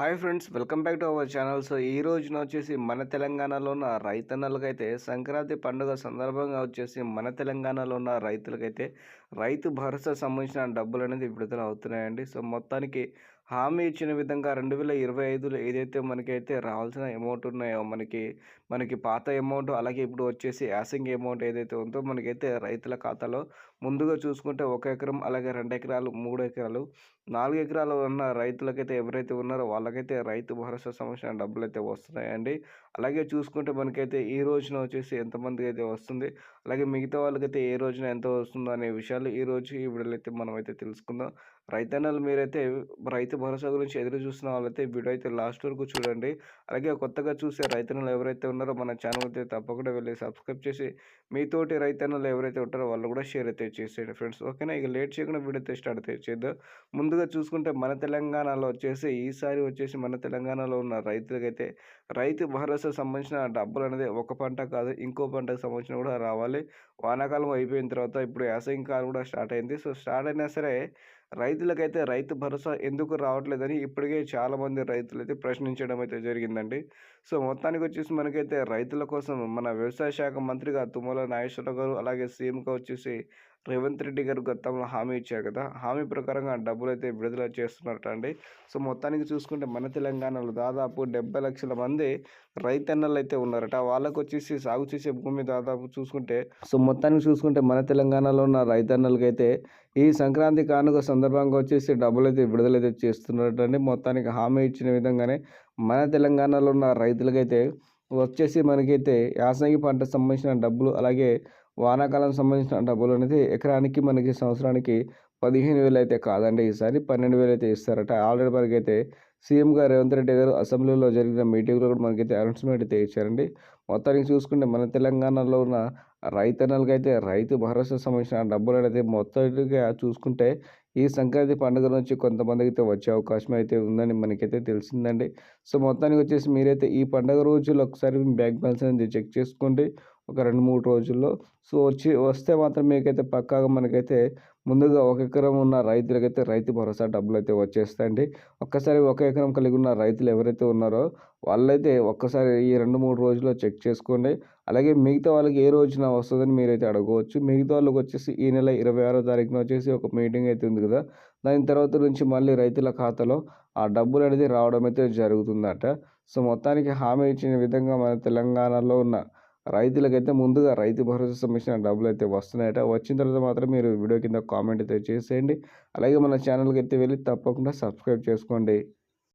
Hi friends welcome back to our channel. So ఈ రోజున వచ్చేసి మన తెలంగాణలో ఉన్న రైతన్నలకైతే సంక్రాంతి పండుగ సందర్భంగా వచ్చేసి మన తెలంగాణలో ఉన్న రైతులకైతే రైతు భరోసా సంబంధించిన డబ్బులు అనేది విడుదల అవుతున్నాయండి. సో మొత్తానికి హామీ ఇచ్చిన విధంగా రెండు వేల ఇరవై ఐదులో ఏదైతే మనకైతే రావాల్సిన అమౌంట్ ఉన్నాయో మనకి మనకి పాత అమౌంట్ అలాగే ఇప్పుడు వచ్చేసి యాసింగ్ అమౌంట్ ఏదైతే ఉందో మనకైతే రైతుల ఖాతాలో ముందుగా చూసుకుంటే ఒక ఎకరం అలాగే రెండు ఎకరాలు మూడు ఎకరాలు నాలుగు ఎకరాలు ఉన్న రైతులకైతే ఎవరైతే ఉన్నారో వాళ్ళకైతే రైతు భరోసా సంబంధించిన డబ్బులు అయితే వస్తున్నాయండి. అలాగే చూసుకుంటే మనకైతే ఈ రోజున వచ్చేసి ఎంతమందికి అయితే వస్తుంది అలాగే మిగతా వాళ్ళకైతే ఏ రోజున ఎంత వస్తుందో అనే విషయాలు ఈ రోజు ఈ వీడియోలో అయితే మనం అయితే తెలుసుకుందాం. రైతన్నలు మీరైతే రైతు భరోసా గురించి ఎదురు చూస్తున్న వాళ్ళైతే వీడియో అయితే లాస్ట్ వరకు చూడండి. అలాగే కొత్తగా చూసే రైతన్నలు ఎవరైతే ఉన్నారో మన ఛానల్ అయితే తప్పకుండా వెళ్ళి సబ్స్క్రైబ్ చేసి మీతోటి రైతన్నలు ఎవరైతే ఉంటారో వాళ్ళు కూడా షేర్ అయితే చేసేయండి ఫ్రెండ్స్. ఓకేనా? ఇక లేట్ చేయకుండా వీడియో అయితే స్టార్ట్ అయితే చేద్దాం. ముందుగా చూసుకుంటే మన తెలంగాణలో వచ్చేసి ఈసారి వచ్చేసి మన తెలంగాణలో ఉన్న రైతులకైతే రైతు భరోసా సంబంధించిన డబ్బులు అనేది ఒక పంట కాదు ఇంకో పంటకు సంబంధించిన కూడా రావాలి. వానాకాలం అయిపోయిన తర్వాత ఇప్పుడు యాసంగి కాలం కూడా స్టార్ట్ అయింది. సో స్టార్ట్ అయినా సరే రైతులకైతే రైతు భరోసా ఎందుకు రావట్లేదని ఇప్పటికే చాలామంది రైతులు అయితే ప్రశ్నించడం అయితే జరిగిందండి. సో మొత్తానికి వచ్చేసి మనకైతే రైతుల కోసం మన వ్యవసాయ శాఖ మంత్రిగా తుమ్మల నాగేశ్వరరావు గారు అలాగే సీఎంగా వచ్చేసి రేవంత్ రెడ్డి గారు గతంలో హామీ ఇచ్చారు కదా హామీ ప్రకారంగా డబ్బులు అయితే విడుదల చేస్తున్నారట అండి. సో మొత్తానికి చూసుకుంటే మన తెలంగాణలో దాదాపు డెబ్బై లక్షల మంది రైతన్నలు అయితే ఉన్నారట. వాళ్ళకు వచ్చేసి సాగు చేసే భూమి దాదాపు చూసుకుంటే సో మొత్తానికి చూసుకుంటే మన తెలంగాణలో ఉన్న రైతన్నలకైతే ఈ సంక్రాంతి కానుక సందర్భంగా వచ్చేసి డబ్బులు అయితే విడుదలైతే చేస్తున్నారటండి మొత్తానికి హామీ ఇచ్చిన విధంగానే మన తెలంగాణలో ఉన్న రైతులకైతే వచ్చేసి మనకైతే యాసంగి పంట సంబంధించిన డబ్బులు అలాగే వానాకాలం సంబంధించిన డబ్బులు అనేది ఎకరానికి మనకి సంవత్సరానికి పదిహేను వేలు అయితే కాదండి. ఈసారి పన్నెండు వేలు అయితే ఇస్తారట. ఆల్రెడీ మనకైతే సీఎం గారు రేవంత్ రెడ్డి గారు అసెంబ్లీలో జరిగిన మీటింగ్లో కూడా మనకైతే అనౌన్స్మెంట్ అయితే ఇచ్చారండి. మొత్తానికి చూసుకుంటే మన తెలంగాణలో ఉన్న రైతన్నలకైతే రైతు భరోసా సంబంధించిన డబ్బులు అనేది మొత్తంగా చూసుకుంటే ఈ సంక్రాంతి పండుగ నుంచి కొంతమందికి అయితే వచ్చే అవకాశం అయితే ఉందని మనకైతే తెలిసిందండి. సో మొత్తానికి వచ్చేసి మీరైతే ఈ పండుగ రోజులు ఒకసారి బ్యాంక్ బ్యాలెన్స్ అనేది చెక్ చేసుకోండి. ఒక రెండు మూడు రోజుల్లో. సో వచ్చి వస్తే మాత్రం మీకైతే పక్కాగా మనకైతే ముందుగా ఒక ఎకరం ఉన్న రైతులకైతే రైతు భరోసా డబ్బులు అయితే వచ్చేస్తాయండి. ఒక్కసారి ఒక ఎకరం కలిగి ఉన్న రైతులు ఎవరైతే ఉన్నారో వాళ్ళైతే ఒక్కసారి ఈ రెండు మూడు రోజుల్లో చెక్ చేసుకోండి. అలాగే మిగతా వాళ్ళకి ఏ రోజున వస్తుందని మీరైతే అడగవచ్చు. మిగతా వాళ్ళకి వచ్చేసి ఈ నెల ఇరవై ఆరో తారీఖున వచ్చేసి ఒక మీటింగ్ అయితే ఉంది కదా. దాని తర్వాత నుంచి మళ్ళీ రైతుల ఖాతాలో ఆ డబ్బులు అనేది రావడం అయితే జరుగుతుందట. సో మొత్తానికి హామీ ఇచ్చిన విధంగా మన తెలంగాణలో ఉన్న రైతులకైతే ముందుగా రైతు భరోసా సంబంధించిన డబ్బులు అయితే వస్తున్నాయట. వచ్చిన తర్వాత మాత్రం మీరు వీడియో కింద కామెంట్ అయితే చేసేయండి. అలాగే మన ఛానల్కి అయితే వెళ్ళి తప్పకుండా సబ్స్క్రైబ్ చేసుకోండి.